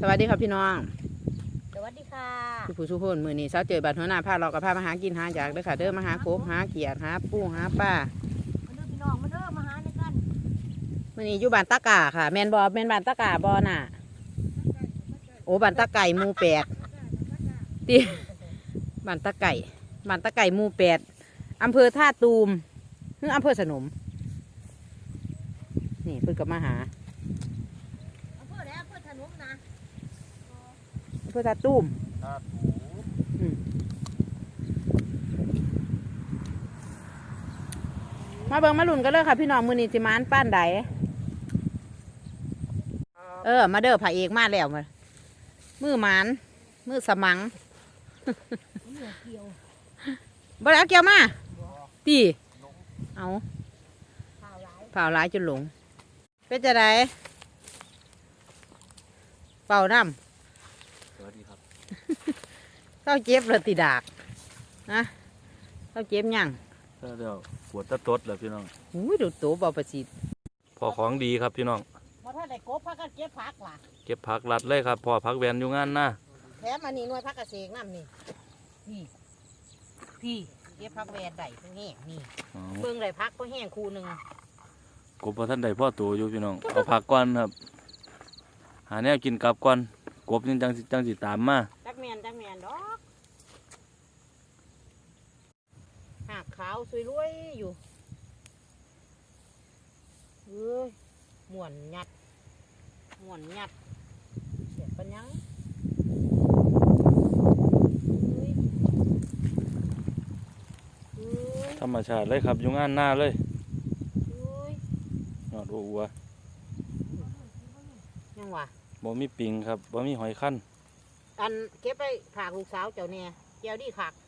สวัสดีครับพี่น้อง สวัสดีค่ะผู้ผู้สุพนมือนี้เช้าเจอบัตรหัวหน้าพาเรากับพามาหากินหาอยากเด้อค่ะเด้อมาหาโคบหาเขียดหาปูหาป้ามาเด้อพี่น้องมาเด้อมาหาในกันมือนี้อยู่บ้านตะกาค่ะ แมนบอแมนบ้านตะกาบอน่ะ โอ้บ้านตะไก่หมูแปดตีบ้านตะไก่บ้านตะไก่หมูแปดอำเภอท่าตูมหรืออำเภอสนมนี่เพิ่นก็มาหา อำเภอไหนอำเภอถนนนะ อำ เภอท่าตูมมาเบิ่งมาลุ่นกันเลยค่ะพี่น้องมือนี้สิมานป้านใดเออ มาเด้อพระเอกมาแล้วมามือหมานมือสมังเหนือเกี่ยวบ่ได้เอาเกี่ยวมาตีเอาข่าวร้ายเปล่าร้ายจนหลงเป็นจะไดเป่าน้สวัสดีครับำเข้าเจ็บเลยติดากนะเข้าเจ็บยังถ้าเดี๋ยวปวดตะตดแล้วพี่น้องหูยดูตัวเบาประสิทธิ์พอของดีครับพี่น้องพอถ้าได้กบพักกันเก็บพักล่ะเก็บผักรัดเลยครับ พอผักแวนอยู่งานหน้าแถมอันนี้หน่วยพักเกษตรน้ำนี่พี่พี่เก็บพักแวดได้เพิ่งแห้งนี่อ๋อเพิ่งได้พักก็แห้งคูหนึ่งกบพอท่านใดพ่อตัวอยู่พี่น้องเอาผักก่อนครับหาแนวกินกลับก่อนกบนี่จังสิจังสิตามมาจักแมนจักแมนดอก หากขาวสวยรวยอยู่เอ้ยหม่วนหยัดหม่วนหยัดเสียปัญญังเอ้ยเอ้ยธรรมชาติเลยครับอยู่งานหน้าเลยเอ้ยยอดอัวยังวะๆบ่มีปิงครับบ่มีหอยขั้นอันเก็บไปฝากลูกสาวเจ้าเนี่ยเจ้าดีคักแต่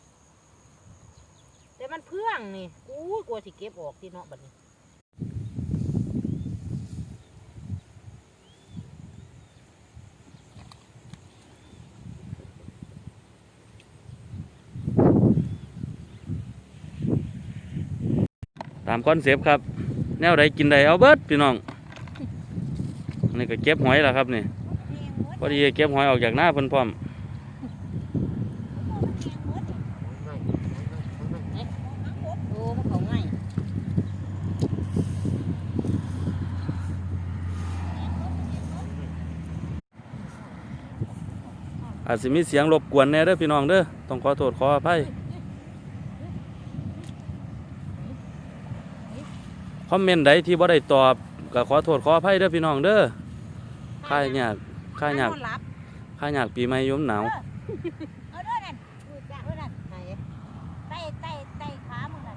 มันเพื่องนี่กูกลัวสิเก็บออกที่เนาะบัดนี้ตามคอนเซปต์ครับ แนวใดกินใดเอาเบิดพี่น้อง นี่ก็เก็บหอยแล้วครับนี่พอดีเก็บหอยออกจากหน้าเพิ่นพร้อม แหงหมด โอ้มันเขาง่าย อาจจะมีเสียงรบกวนแน่เด้อพี่น้องเด้อต้องขอโทษขออภัยคอมเมนต์ใดที่บ่ได้ตอบก็ขอโทษขออภัยเด้อพี่น้องเด้อค่ายยากค่ายยากนอนหลับค่ายยากปีใหม่ยมหนาว เอาเด้อนั่นมือจ้าเด้อนั่น ไหน ไต่ไต่ไต่ขามึงนั่น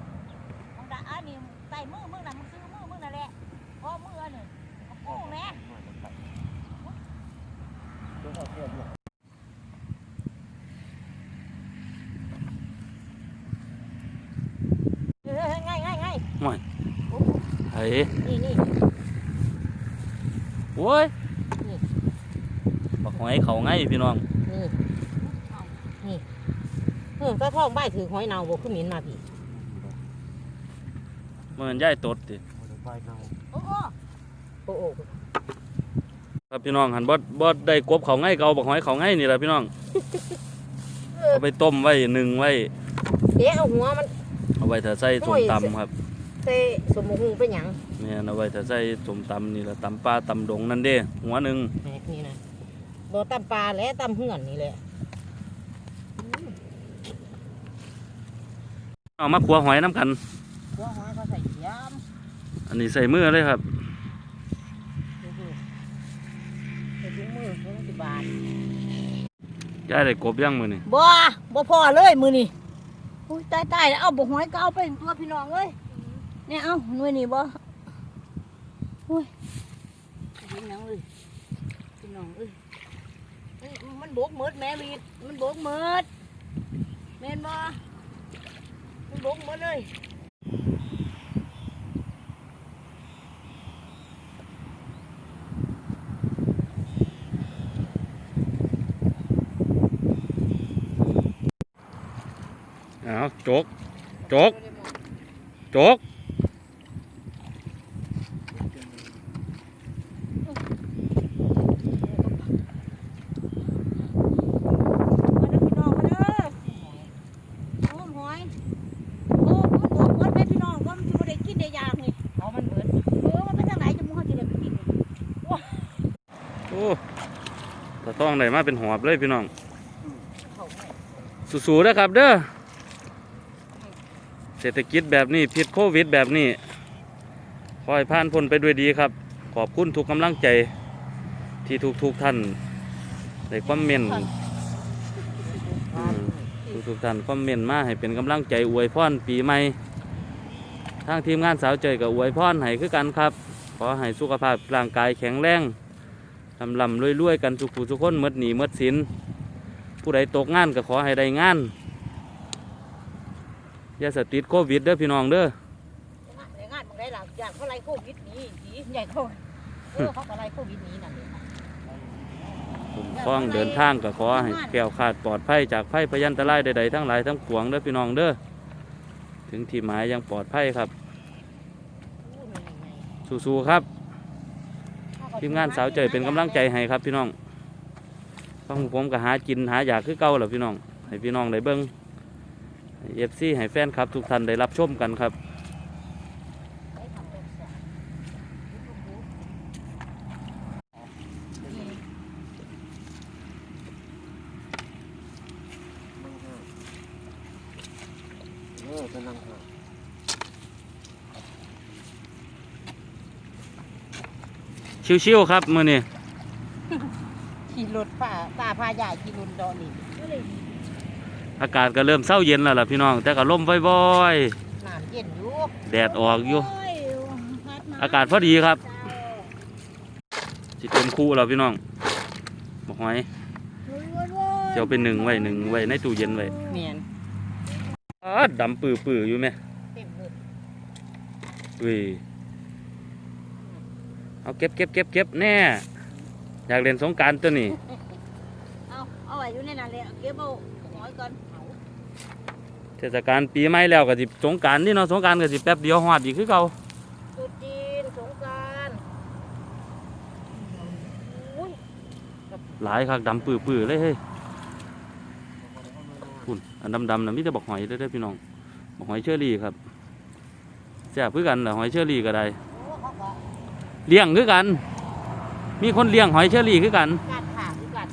มึงด่าอันนี้ไต่มือมึงน่ะมึงซื้อมือมึงนั่นแหละเพราะมืออันนี้เอากู้แม่ เออง่าย ง่ายง่ายไอ้นี่นี่โว้ยบักหอยเขาไงพี่น้อง นี่นี่เออก็ท้องใบถือหอยเนาบกขึ้นหมินมาพี่มันย่ายตดติโอ้โหโอ้โอ้ครับพี่น้องหันบ่บ่ได้กบเขาไงเก่าบักหอยเขาไงนี่แหละพี่น้องเอาไปต้มไว้หนึ่งไว้เดี๋ยวเอาหัวมันเอาไว้ถ้าใส่ส้มตำครับ เตะสมมุงไปหยังเนี่ยเอาไว้ถ้าใส่ส้มตำนี่แหละตำปลาตำดงนั่นเด้ หัวหนึ่งนี่นี่นะบ่ตำปลาและตำเหือนนี่แหละเอามาขัวหอยน้ำกันหัวหอยเขาใส่ยอันนี้ใส่มือเลยครับำดูดูใส่ถุงมือถุงสิบบาทย่ายได้กบย่างมือนี่บ่บ่พอเลยมือนี่อุ้ยตายตายแล้วเอาบ่หอยก็เอาไปตัวพี่น้องเอ้ย เนี่ยเอาหน่วยนี่บ่อุ้ยยิงหนังเลยพี่น้องเอ้ยเฮ้ยมันโบกเมิดแม่ลีดมันโบกเมิดแม่นบ่มันโบกเมิดเลยเอาโจกโจกโจก ถ้าต้ องได้มาเป็นหอบเลยพี่น้องสู้ๆนะครับเด้อเศรษฐกิจแบบนี้พิษโควิดแบบนี้ขอให้ผ่านพ้นไปด้วยดีครับ ขอบคุณทุกกำลังใจที่ทุกทุกๆท่านได้คอมเมนต์ทุกทุกท่านคอมเมนต์มาให้เป็นกำลังใจอวยพรปีใหม่ทางทีมงานสาวเจยกับอวยพรให้คือกันครับ ขอให้สุขภาพร่างกายแข็งแรง ลำลำรวยๆกันทุกผู้ทุกคนหมดหนีหมดสินผู้ใดตกงานก็ขอให้ได้งานอย่าสติดโควิดเด้อพี่น้องเด้อในงานมึงได้หลังอย่างเขาไล่โควิดหนี้สีใหญ่เขาเออเขาก็ไล่โควิดหนี้นั่นเองผมฟ้องเดินทางก็ขอให้แก้วขาดปลอดภัยจากภัยพยันตรายใดๆทั้งหลายทั้งปวงเด้อพี่น้องเด้อถึงที่หมายยังปลอดภัยครับสู้ๆครับ ทีมงานสาวเจยเป็นกำลังใจให้ครับพี่น้องฟังผมก็หากินหาอยากคือเก่าแหละพี่น้องให้พี่น้องได้เบิ้งเอฟซีให้แฟนครับ ทุกท่านได้รับชมกันครับ เออเป็นนังหา ชิวๆครับมือนี้ขี่รถป่าตาพาใหญ่ขี่รถดอนนี่อากาศก็เริ่มเศร้าเย็นแล้วล่ะพี่น้อง แต่ก็ลมบ่อยน้ำเย็นอยู่ๆ แดดออกอยู่ อากาศพอดีครับสิเต็มคู่แล้วพี่น้องบอกหอยเจียวเป็นหนึ่งไว้หนึ่งไว้ในตู้เย็นไว้เมียนอ้าดำปื้อๆอยู่ไหมเต็มเลย อุ้ย เอาเก็บเก็บเก็บเก็บแน่อยากเล่นสงกรารตัวนี้เอาเอาไว้อยู่ในนั้นเลยเอาเก็บเอาหอยก่อนเอาเทศกาลปีใหม่แล้วก็สิสงกรารนี่เนาะสงกรารก็สิแป๊บเดียวฮอดอีกคือเก่าตรุษจีนสงกรารอุ้ยหลายคักดำปื้อๆเลยเฮ้ยคุณอันดำๆน่ะมีแต่บอกหอยเด้อเด้อพี่น้องบอกหอยเชอรี่ครับแซ่บคือกันเหรอหอยเชอรี่ก็ได้โอ้เขาก็ เลี้ยงคือกัน มีคนเลี้ยงหอยเชอรี่คือกันการขาคือกัน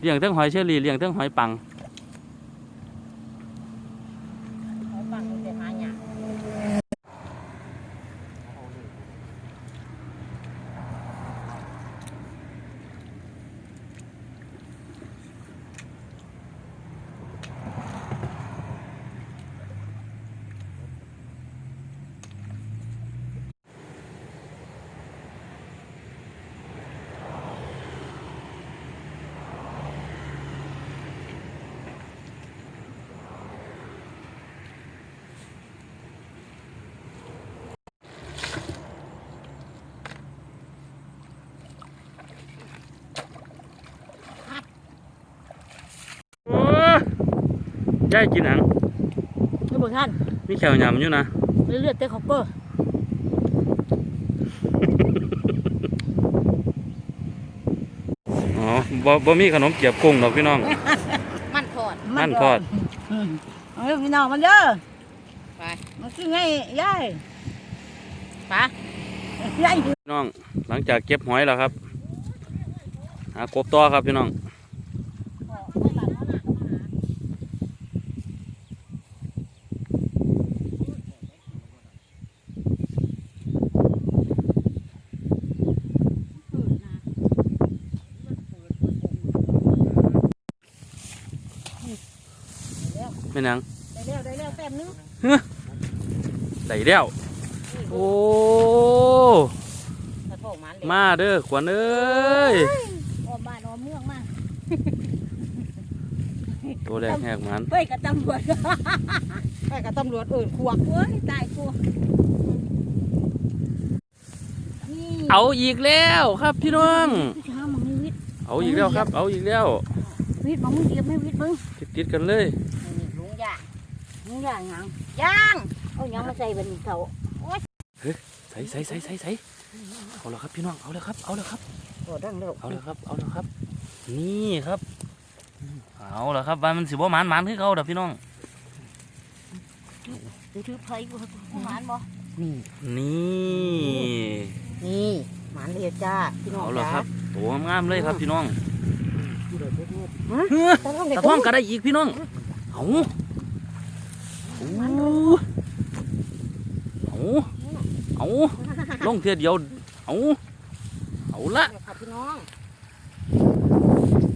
เลี้ยงทั้งหอยเชอรี่เลี้ยงทั้งหอยปัง เขาบังมันจะหาหยา โอ้ย ยายกินหนังคือบอกท่านมีแขวยำอยู่นะเลือดเต้คอปเปอร์อ๋อบ่บ่มีขนมเกี๊ยบกุ้งดอกพี่น้อง มันทอดนั่นทอดเอาเรื่องพี่น้องมันเด้อไปมันคือไงยายปะยายพี่น้องหลังจากเก็บหอยแล้วครับหากบต่อครับพี่น้อง ไม่นังได้แล้วได้แล้วแป๊บนึงได้แล้วโอ้กระโถงมันเลยมาเด้อขวัญเอ้ยออมบ้านออมเมืองมาตัวแรกแหกมันเฮ้ยกับตำรวจไปกับตำรวจอื่นขวกโอ้ยตายกูนี่เอาอีกแล้วครับพี่น้องเช้ามึงนี่วิทย์เอาอีกแล้วครับ เอาอีกแล้ววิทย์มึงมึงเหยียบไม่วิทย์มึงติดติดๆกันเลยนี่ลุงย่าง ลุงย่างหยังย่างเอาหยังมาใส่บันนี้เขาใส่ใส่ใส่ใส่ใส่เอาแล้วครับพี่น้องเอาแล้วครับเอาแล้วครับโอ้ดังเด้อเอาแล้วครับเอาแล้วครับ นี่ครับ เอาแล้วครับว่ามันสิบ่หมานหมานคือเขาเด้อพี่น้องถือถือไผ่กูกูหมานบ่นี่นี่หมานเลยจ้าพี่น้องเอาละจ้าครับตัวงามๆเลยครับพี่น้องผู้ใดพบเมื่อเฮ้อตาท้องเด็กตะท่องก็ได้อีกพี่น้องเอา เอาเอาเอาลงเทียเดียวเอาเอาละครับพี่น้อง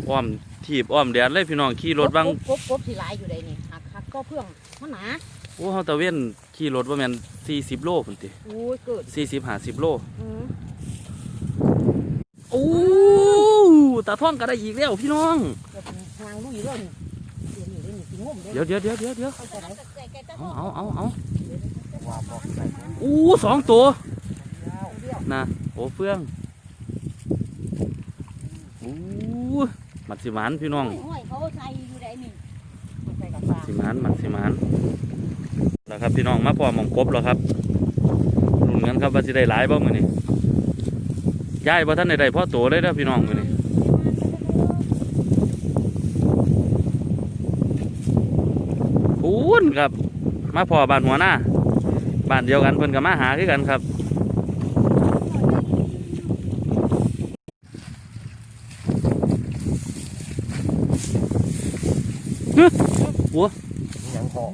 อ้อมถีบอ้อมแดดเลยพี่น้องขี่รถบางกบกบกบที่หลายอยู่ใดนี่หักหักก็เพื่องมันหนาโอ้เฮาตะเว้นขี่รถว่าแม่น40โลพุ่นติโอ้ยเกิด40 50โลอืมโอ้ตาท่องก็ได้อีกแล้วพี่น้องเดี๋ยวผมนางลูกอยู่ด้วยนี่เดี๋ยวนี่ เดี๋ยวนี่สิงมเดี๋ยวเดี๋ยวเดี๋ยวเดี๋ยวเดี๋ยวเดี๋ยวเอาไปไหนเอาเอาเอาเอาว่าบอกใส่โอ้สองตัวเดี๋ยวนะโอ้เฟืองโอ้มัดสิหมานพี่น้องห้อยเขาใส่อยู่ใดนี่ใส่กับปลาสิหมานมัดสิหมานแล้วครับพี่น้องมาพอหมองกบแล้วครับลุ้นกันครับว่าสิได้หลายบ่มื้อนี้ย้ายบ่ทันได้ได้พ่อโตเลยเด้อพี่น้องมื้อนี้พู นครับ มาพอบ้านหัวหน้าบ้านเดียวกันเพิ่นก็มาหาคือกันครับยังหอก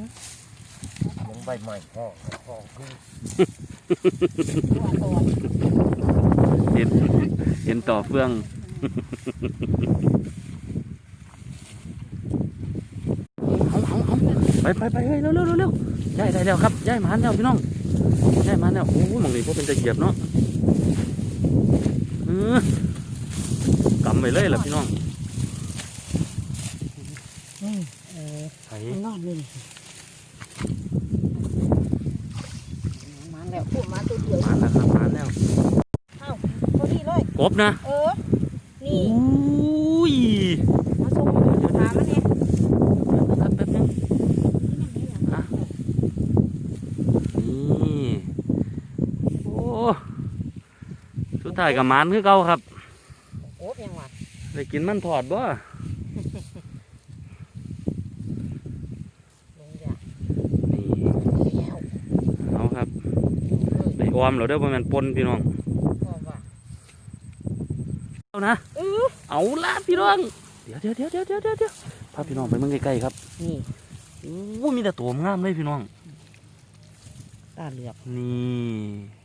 ยังใบใหม่หอกหอกคือตัวตัวเห็นเห็นต่อเฟือง เอาเอาเอา ไปไปไปเฮ้ยเร็วเร็วเร็วเร็วย้ายได้แล้วครับย้ายมาแล้วพี่น้องย้ายมาแล้วโอ้ยหมองนี้พวกเป็นตะเหยียบเนาะเออกำไปเลยล่ะพี่น้องนี่เออไผ่มันนอนนี่มาแล้วพูดมาตัวเดียวมาแล้วครับมาแล้วพอดีเลยกบนะ เออ นี่ อุ้ย มาส่งเดี๋ยวถามมันเนี่ย ครับแป๊บนึงฮะนี่โอ้สุดท้ายกับมันคือเก่าครับโอ้ยังวะได้กินมันถอดบ่ลงยานี่แล้วเอาครับเออได้ออมแล้วเด้อบ่แม่นปนพี่น้องพอว่ะเอานะเออเอาละพี่น้องเดี๋ยวเดี๋ยวเดี๋ยวเดี๋ยวเดี๋ยวเดี๋ยวพาพี่น้องไปเมืองใกล้ๆครับนี่โอ้มีแต่ตัวงามเลยพี่น้องตาเหลือบนี่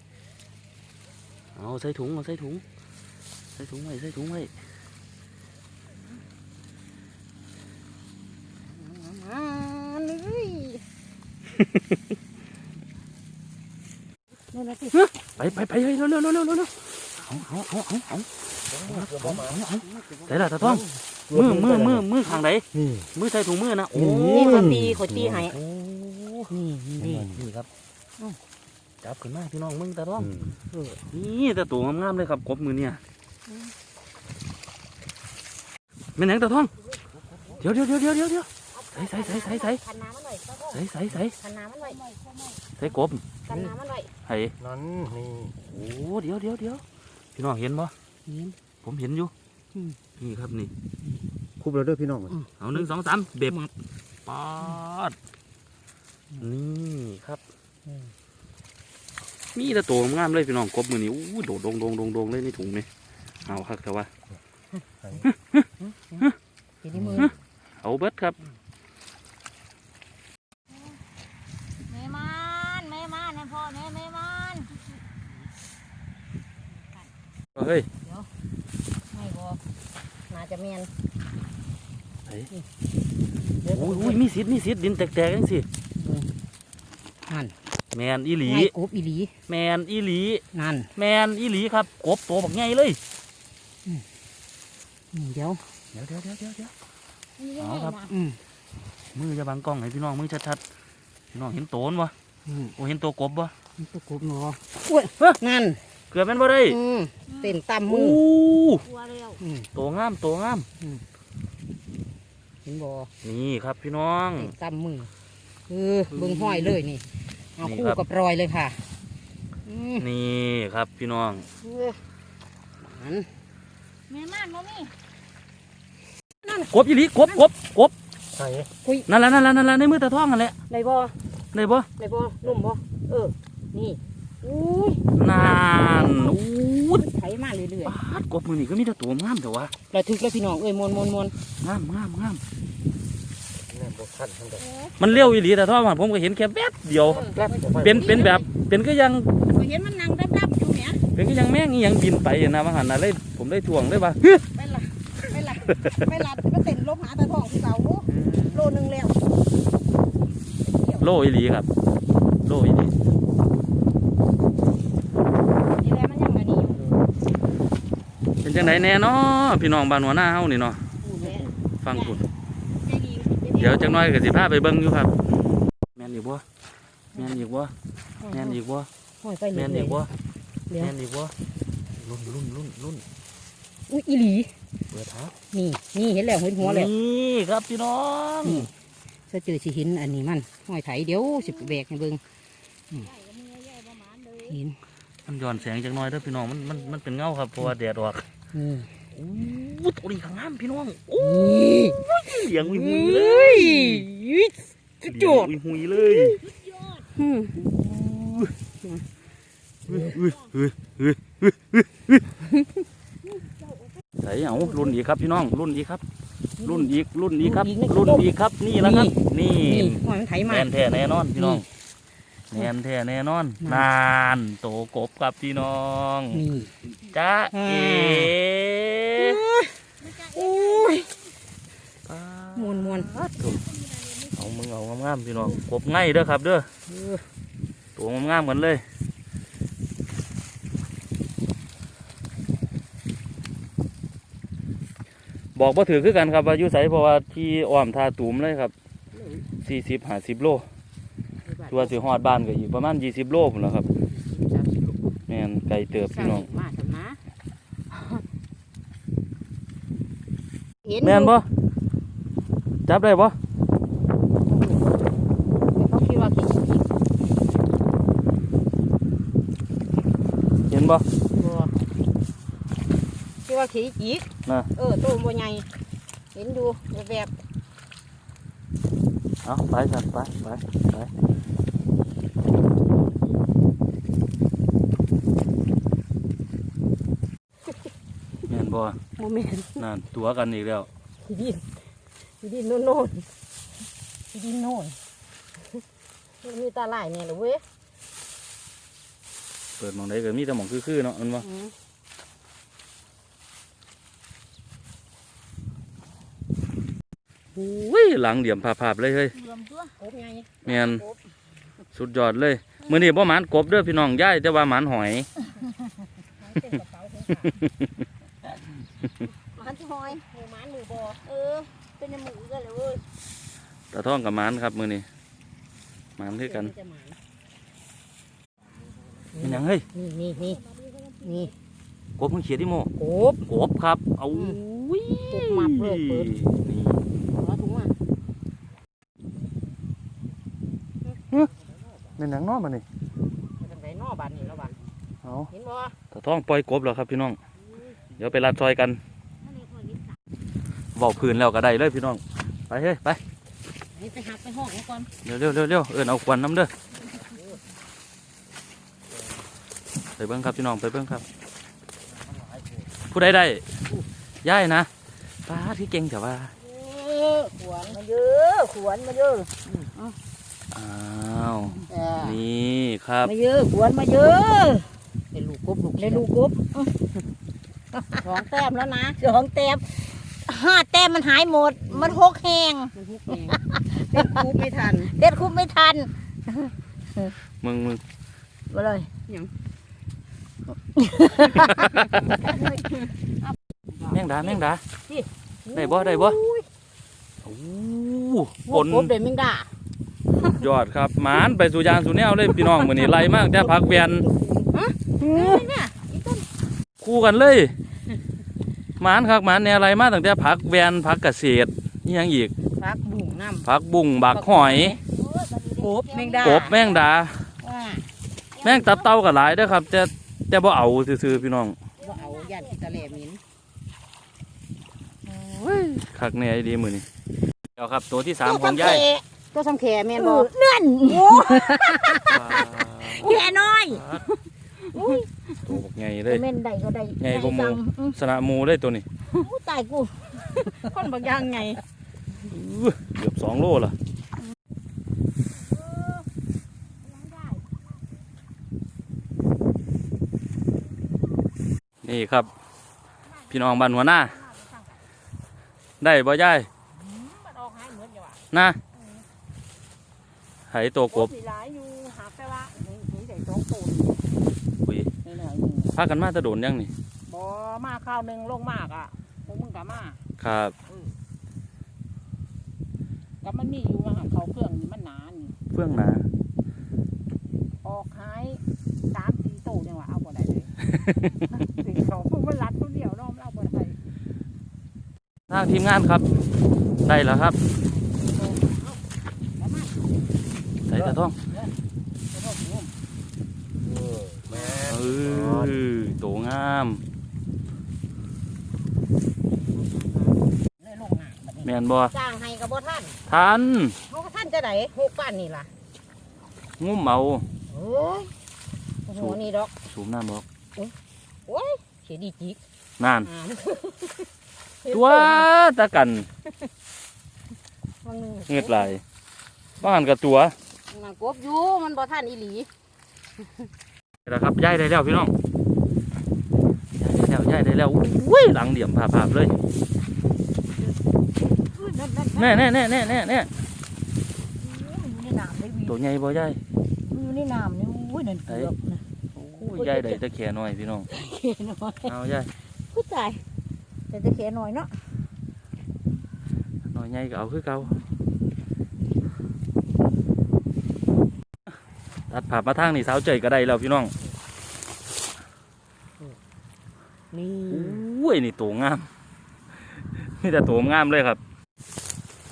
เอาใส่ถุงเอาใส่ถุง ใส่ถุงไว้ใส่ถุงไว้ไปไปไปเร็วเร็วเร็วเร็วเร็วเอาเอาเอาเอาเอาใส่ละตาต้องมือมือมือมือข้างไหนมือใส่ถุงมือนะโอ้ยเขาตีเขาตีให้นี่นี่นี่ครับ จับขึ้นมาพี่น้องมึงตาท้องอืมนี่แต่ตัวงามๆเลยครับกบมือเนี่ยเป็นหยังตาท้อง เดี๋ยวเดี๋ยวเดี๋ยวเดี๋ยวเดี๋ยวเดี๋ยวใส่ใส่ใส่ใส่ใส่คันน้ำมันหน่อยใส่ใส่ใส่คันน้ำมันหน่อยใส่กบคันน้ำมันหน่อยไห้นั่นนี่โอ้เดี๋ยวเดี๋ยวเดี๋ยวพี่น้องเห็นบ่นี่ผมเห็นอยู่อืมนี่ครับนี่คุบแล้วเด้อพี่น้องเอาหนึ่งสองสามเบ็บปาดนี่ครับ มีแต่ตัวงามเลยพี่น้องกบมือนี่อู้โดดโดงโดงโดงโดงเลยในถุงนี่เอาครับแต่ว่าทีนี้มือเอาเบิดครับแม่มันแม่มันนะพ่อแม่แม่มันเฮ้ยไม่พอน่าจะเมียนโอ้ยอุ้ยมีสิทธิ์มีสิทธิ์ดินแตกๆจังสินั่น แมนอีหลีไงกบอีหลีแมนอีหลี นั่นแมนอีหลีครับกบตัวบักใหญ่เลยเดี๋ยวเดี๋ยวเดี๋ยวเดี๋ยวเดี๋ยวเดี๋ยว เอาครับ อืมมือจะบังกล้องให้พี่น้องมือชัดๆพี่น้องเห็นโตนบ่อืมโอ้เห็นตัวกบบ่มันตัวกบเนาะอุ้ยนั่นเกือบแม่นบ่ได้อืมเต้นตามมืโอ้ออืมตัวงามตัวงาม เห็นบ่นี่ครับพี่น้อง เต้นตามมือเออเบิ่งห้อยเลยนี่ เอานี่คู่ครับ กับรอยเลยค่ะอืมนี่ครับพี่น้องเออนั่นแม่ม่านบ่มีกบอีหลีกบกบกบใส่นั่นแหละนั่นแหละนั่นแหละในมือตาท้องนั่นแหละได้บ่ได้บ่ได้บ่นุ่มบ่เออ นี่อุ้ยนานอู้ดไถมาเรื่อยปาดกบมือนี่ก็มีแต่ตัวงามแต่ว่าๆระทึกแล้วพี่น้องเอ้ยมวนมวนมวนงามงามงามแม่ บ่ทันทั้งดอกมันเลี้ยวอีหลีแต่ท่อมันผมก็เห็นแค่แป๊บเดียว แป๊บบ่ไปเป็นเป็นแบบเป็นก็ยังข้อยเห็นมันนั่งดับๆอยู่เนี่ยเป็นก็ยังแม่งอีหยังบินไปนะว่าหันน่ะเลยผมได้ทวงได้ป่ะไม่ละไม่ละไม่ละก็เต้นลบหาตาทองที่เก่าโอ้โลนึงแล้วโลอีหลีครับ โลอีหลีนี่แหละมันยังมานี่อยู่เป็นจังไดแน่เนาะพี่น้องบ้านหัวหน้าเฮานี่เนาะอู้แม่ฟังคุณใจดี เดี๋ยวจังน้อยก็สิพาไปเบิ่งอยู่ครับ แม่นอีกบ่แม่นอีกบ่แม่นอีกบ่ห้อยไปแม่เรื่นอีกบ่อยๆเดี๋ยวแม่นอีกบ่รุ่นรุ่นรุ่นรุ่นอุ้ยอีหลีเปิดทับนี่นี่เห็นแล้วเห็นหัวแล้วนี่ครับพี่น้องนี่จะเจอสิหินอันนี้มันห้อยไถเดี๋ยวสิไปแบกให้เบิ่งอืมหินมันย้อนแสงจังน้อยเด้อพี่น้องมันมันมันเป็นเงาครับเพราะว่าแดดออกนี่ อู้ตัวนี้ข้างงามพี่น้องโอ้นี่เสียงหุยหุยเลยยสุดยอดหุยหุยเลยอืมใส่เอารุ่นอีกครับพี่น้องรุ่นอีกครับ รุ่นอีกรุ่นอีกครับ รุ่นอีกครับนี่แหละครับ นี่นี่หอยมันไถมาแน่นแท้แน่นอนพี่น้อง แน่นแท้แน่นอนนั่นนานโตกบครับพี่น้องนี่จ้าอ่าเอ๋โอ้ยมวนมวนเอามึงเอางามๆพี่น้องกบง่ายเด้อครับเด้อเออตัวงามๆกันเลยบอกว่าถือคือกันครับว่าอยุไสเพราะว่าที่อ้อมทาตูมเลยครับสี่สิบห้าสิบโล ตัวสิฮอดบ้านก็อีกประมาณยี่สิบโลผมแหล้วครับแม่นไก่เติบพี่น้องมาทำนะเห็นแม่นบ่จับได้บ่เขาคิดว่าขี้อีกเห็นบ่บ่คิดว่าขี้อีกน่ะเออตัวบ่ใหญ่เห็นดูแบบเอาไปสัตว์ไปไปไปแม่น บ่โมเมนต์นั่นตัวกันอีกแล้วขี้ดินขี้ดินโน่นโน่นขี้ดินโน่นมันมีตาลายเนี่ยเหรอเว้ยเปิดหมองใดก็มีแต่หมองคือๆเนาะมันบ่อืมอุ้ยหลังเดี่ยมภาพๆเลยเฮ้ยรวมตัวโคบไงแม่นสุดยอดเลยมื้อนี้บ่หมานกบเด้อพี่น้องย้ายแต่ว่าหมานหอย มันหอยหมูหมันหมูบอเออ เป็นน้ำหมูกันเลยเว้ยตาท่องกับหมานครับมื้อนี้หมานคือกันจะหมานเป็นหยังเฮ้ยนี่นี่นี่นี่กบมึงเขียดดิโมโกบกบครับเอาอืมอุ้ยกบมับเลยเปิดนี่เอาถุงมาเป็นหยังเน้อมานี่ไปทางไหนนอบานนี่แล้วบานเอาเห็นบ่ตาท่องปล่อยกบแล้วครับพี่น้อง เดี๋ยวไปรัดซอยกันเว้าพื้นแล้วก็ได้เลยพี่น้อง ไปเฮ้ยไปนี่ไปหักไปห้องก่อนเร็วเร็วเร็วเร็วเอินเอาควันน้ำเด้อไปเบิ้งครับพี่น้องไปเบิ้งครับ ผู้ใดได้ย่ายนะป้าที่เก่งแต่ว่าเออขวานมาเยอะขวนมาเยอะอ้าวเออนี่ครับมาเยอะขวนมาเยอะเป็นลูกกบลูกในลูกกบ สองแต้มแล้วนะสองแต้มห้าแต้มมันหายหมด มันหกแหงมันฮุกเองเด็กคูบไม่ทัน เด็ดคุบไม่ทันมึงมึงมาเลยแมงดาแมงดาได้บ่ได้บ่โอ้ผลกบเด็ดมิงดายอดครับหมานไปสู่ยางสู่แนวเลยพี่น้องมือนี้ไล่มากแต่พักเวียน คู่กันเลยหมานครับหมานแนวไรมาตั้งแต่พักเวียนพักเกษตรนี่ยังอีกพักบุ่งน้ำพักบุ้งบักหอยกบแมงดากบแมงดา ว่าแมงตับเต่าก็หลายเด้อครับ แต่แต่บ่เอาซื่อๆพี่น้องว่าเอาย่านอิตาเลียมินคักแน่ดีมือนี้เดี๋ยวครับตัวที่สามของยายตัวสำแขแม่นเอบ่อนั่นปาดแค่น้อย ตัวบักใหญ่เลยเม่นใดก็ได้ใหญ่กว่าหมู่ได้ซ้ำอืมสนะหมูเลยตัวนี้อู้ตายกูคนบางอย่างไงอื้อเกือบสองโลละนี่ครับ พี่น้องบ้านหัวหน้า ได้บ่ยายมันออกหายเหมือนอยู่ว่ะนะไหตัวกบ สีหลายอยู่หาแต่ว่านี่นี่ได้สองตัว คุย นี่หน่อยหนึง พากันมาแตะโดนยังนี่บ่มาข้าวหนึ่งลงมากอะพวกมึงกะมาครับกับมันมีอยู่มาหาเขาเครื่องนี่มันหนานี่เฟื่องหนา ออกหายสามสี่ตัวเนี่ยว่ะเอาบ่ได้เลยสิ่งของพวกมันรัดตัวเดียวน้อมนเอาบ่ได้ทางทีมงานครับได้แล้วครับแล้วมาใส่ตะท่อง แล้วก็งม เออแม่ เออโตงามเลยลงหนาบัดนี้แมนบ่จ้างให้กับบ่ท่านทันเขาก็ท่านจะไหนหกป้านนี่ล่ะงุ้มเอา โอ้ยโอ้โหนี่ดอกสูบน้ำบอกโอ้ยเสียดีจิกนานอ่าตัวตะกันวังหนึ่เงือดไหลบ้านกับตัว มันกบอยู่มันบ่ท่านอีหลี นี่แหละครับย้ายได้แล้วพี่น้องย้ายได้แล้วย้ายได้แล้วอุ้ยหลังเดี่ยมภาพๆเลยนั่นนั่นนั่นแน่แน่แน่แน่แน่แน่อยู่ในน้ำเลยวีตัวใหญ่บ่ย้ายอยู่ในน้ำนี่อุ้ยนั่นเกือบนะอุ้ยย้ายได้แต่แค่น้อยพี่น้องแขนน้อยเอาย้ายผู้ตายแต่จะแขนน้อยเนาะน้อยใหญ่ก็เอาคือเก่า ตัดภาพมาทางนี่สาวเจยก็ได้แล้วพี่น้องนี่อุ้ยนี่ตัวงาม นี่แต่ตัวงามเลยครับ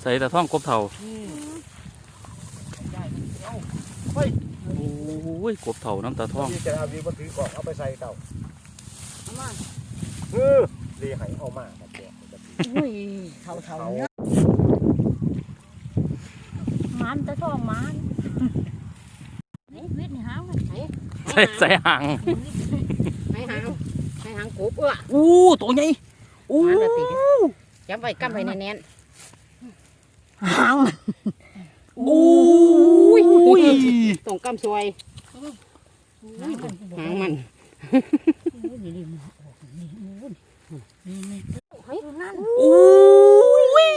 ใส่แต่ท่องกบเท่าได้เอ้าโอ้ยกบเท่าน้ำตาท่องที่จะเอาดีมาถือกล่องเอาไปใส่เต่าเอามาเออรีไหเอามาครับเดี๋ยวมันจะตีอุ้ยเท่าเท่าเนาะมันจะท้องมันนี่วิทย์นี่หางมัน ใส่ใส่หางให้หางให้หางกบเอ้ออู้ตัวใหญ่อู้มันจะติดจำไว้กำไว้แน่นหางมันอู้ยๆต้องกำซวยหางมันหางมันอุ้ยนี่นี่มันออกนี่อุ้ยนี่นี่เฮ้ยนั่นอู้ย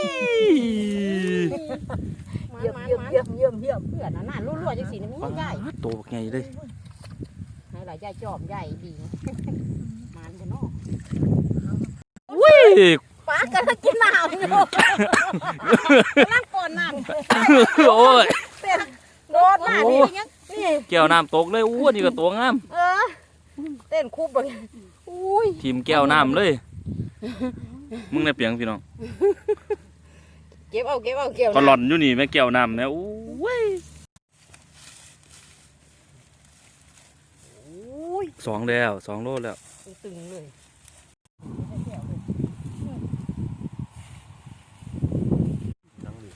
เยี่ยมเยี่ยมเยี่ยมเยี่ยมเยี่ยมเพื่อนน่ะน่ารั่วๆจังสินี่มันใหญ่ตัวบักใหญ่เลยให้หลายใหญ่จอมใหญ่ดีมันบ่เนาะอุ้ยปลากำลังกินน้ำอยู่นั่งก่อนน้ำโอ้ยโดดมานี่ยังนี่แก้วน้ำตกเลยอู้นี่ก็ตัวงามเออเต้นคูบบ่อุ้ยทีมแก้วน้ำเลย มึงในเปียงพี่น้องเก็บเอาเก็บเอาเก็บก็หล่อนอยู่นี่แม่แก้วน้ำเนี่ยอู้ย ยสองแล้วสองโลแล้ว ตึงเลยนังดี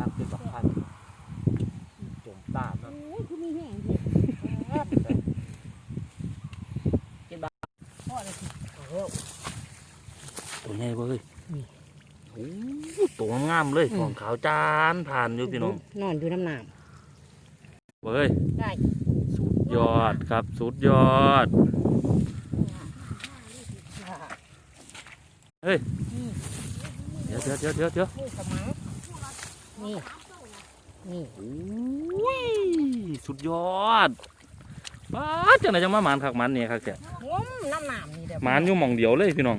รักเป็นบักพันจมตาเนาะอุ้ยคือมีแห้งดิตัวใหญ่เว้ยโอ้ตัวงามเลยของขาวจานผ่านอยู่พี่น้อง นอนอยู่น้ำน้เว้ยำได้สุด ยอดครับ สุดยอด เฮ้ยเดี๋ยวเดี๋ยวเดี๋ยวเดี๋ยวเดี๋ยวนี่สมังนี่นี่โอ้ยสุดยอดป้าดจังไหนจังมาหมานคักหมันเนี่ยคักแกงมน้ำน้ำนี่เด้อหมานอยู่หมองเดียวเลยพี่น้อง ง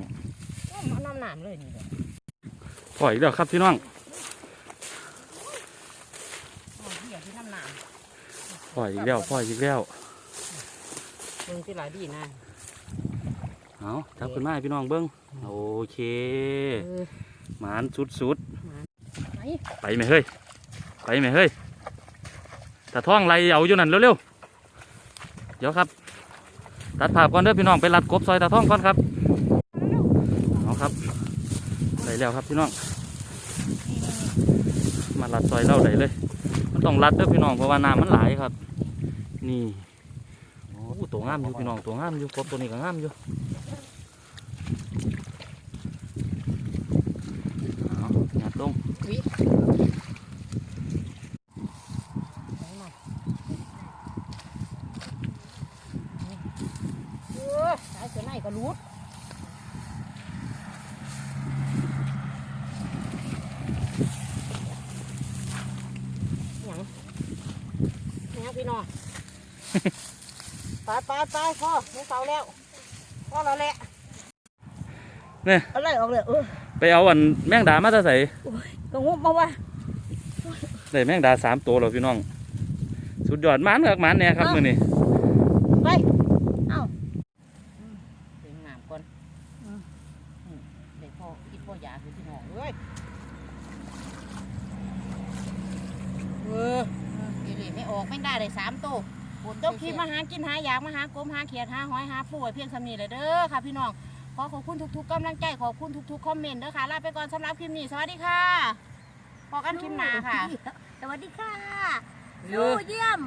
มเอาน้ำน้ำเลยนี่เด้อ ถอยแล้วครับพี่น้อง เอาเหี้ยที่น้ำน้ ถอยอีกแล้วถอยอีกแล้วำเบิ่งที่หลายดีนะเอาจับขึ้นมาให้พี่น้องเบิ้งโอเคเออหมานสุดสุดไปๆไปไหมเฮ้ยไปไหมเฮ้ยแต่ท่องไรเอาอยู่นั่นเร็วๆเดี๋ยวครับตัดภาพก่อนเด้อพี่น้องไปรัดกบซอยตาท่องก่อนครับเอาครับได้แล้วครับพี่น้อง มารัดซอยเล่าได้เลย มันต้องรัดเด้อพี่น้องเพราะว่าน้ำมันหลายครับ นี่โอ้ตัวงามอยู่พี่น้องตัวงามอยู่กบตัวนี้ก็งามอยู่เอาหยัดลง เออสายเสือในก็รูดหยังหยังพี่น้อง ไปไปไปพ่อไม่เสาแล้วพ่อเราแหละเนี่ยเอาไล่ออกเลยเออไปเอาอันแมงดามาจะใส่ก็งุบมาว่าได้แมงดาสามตัวแล้วพี่น้อง สุดยอดหมันกับมันเนี่ยครับมือนี้ไปเอ้าถึงน้ำก่อนอืมเดี๋ยวพ่อคิดพ่ออยากคือพี่น้องเอ้ยเออเดี๋ยวนี้ไม่ออกไม่ได้เลยสามตัว เจ้าพี่มาหากินหาอยากมาหากลมหาเขียดหาหอยหาปูไว้เพียงสำนีเลยเด้อค่ะพี่น้องขอขอบคุณทุกๆกำลังใจขอบคุณทุกๆคอมเมนต์เด้อค่ะลาไปก่อนสำหรับคลิปนี้สวัสดีค่ะพอกันคลิปหน้าค่ะ สวัสดีค่ะเอสู้อเยี่ยม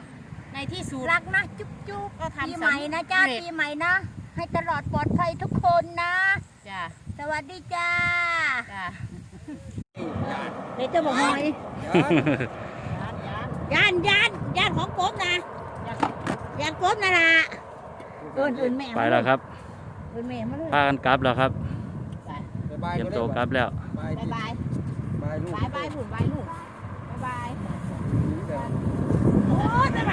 ในที่สุดรักนะจุ๊บจุ๊บก็ทำปีใหม่นะจ้าสำเร็จปีใหม่นะ ให้ตลอดปลอดภัยทุกคนนะจ้าสวัสดีจ้าจ้าเดี๋ยวจะบอกหน่อยยานยานยานของผมนะ ยานผมนะล่ะเอินเอินแม่ไปแล้วครับเอินแม่มาเลยพากันกลับแล้วครับบ๊ายบายเตรียมตัวกลับแล้วบายบายบายบายลูกบายบายผุนบายลูกบายบายโอ้ยไปไป